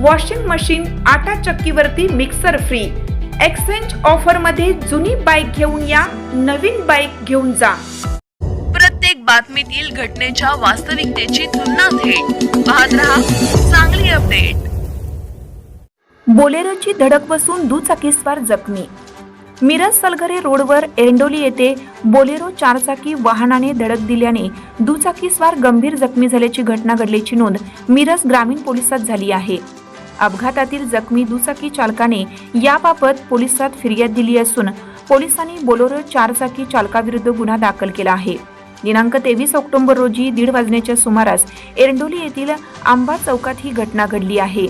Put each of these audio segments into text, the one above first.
Washing machine आटा चक्कीवरती mixer free exchange ऑफरमध्ये जुनी बाईक घेऊन या नवीन बाईक घेऊन जा. प्रत्येक बातमीतील घटनेच्या वास्तविकतेची तुलना थेट. पाहत रहा चांगली अपडेट बोलेरोची धडक बसून दुचाकीस्वार जखमी. मिरज सलगरे रोडवर एरंडोली येथे बोलेरो चारचाकी वाहनाने धडक दिल्याने दुचाकीस्वार गंभीर जखमी झाल्याची घटना घडल्याची नोंद मिरज ग्रामीण पोलिसात झाली आहे. अपघातातील जखमी दुचाकी चालकाने याबाबत पोलिसात फिर्याद दिली असून पोलिसांनी बोलोरो चारचाकी चालकाविरुद्ध गुन्हा दाखल केला आहे. दिनांक तेवीस ऑक्टोबर रोजी दीड वाजण्याच्या सुमारास एरंडोली येथील आंबा चौकात ही घटना घडली आहे.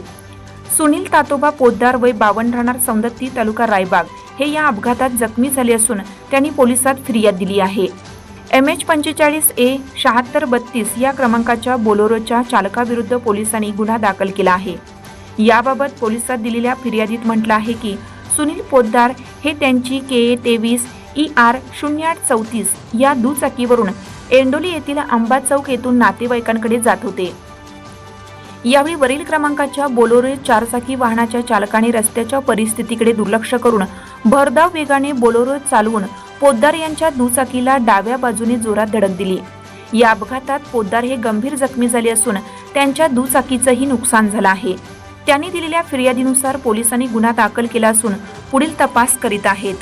सुनील तातोबा पोद्दार वय बावन राहणार सौंदत्ती तालुका रायबाग हे या अपघातात जखमी झाले असून त्यांनी पोलिसात फिर्याद दिली आहे. एम एच पंचेचाळीस ए शहात्तर बत्तीस या क्रमांकाच्या बोलोरोच्या चालकाविरुद्ध पोलिसांनी गुन्हा दाखल केला आहे. याबाबत पोलिसात दिलेल्या फिर्यादीत म्हटलं आहे की सुनील पोद्दार हे त्यांची के ए तेवीस ई आर शून्य आठ चौतीस या दुचाकीवरून एंडोली येथील आंबा चौक येथून नातेवाईकांकडे जात होते. यावेळी वरील क्रमांकाच्या बोलोरो चारचाकी वाहनाच्या चालकाने रस्त्याच्या परिस्थितीकडे दुर्लक्ष करून भरधाव वेगाने बोलोरो चालवून पोद्दार यांच्या दुचाकीला डाव्या बाजूने जोरात धडक दिली. या अपघातात पोद्दार हे गंभीर जखमी झाले असून त्यांच्या दुचाकीचंही नुकसान झालं आहे. त्यांनी दिलेल्या फिर्यादीनुसार पोलिसांनी गुन्हा दाखल केला असून पुढील तपास करीत आहेत.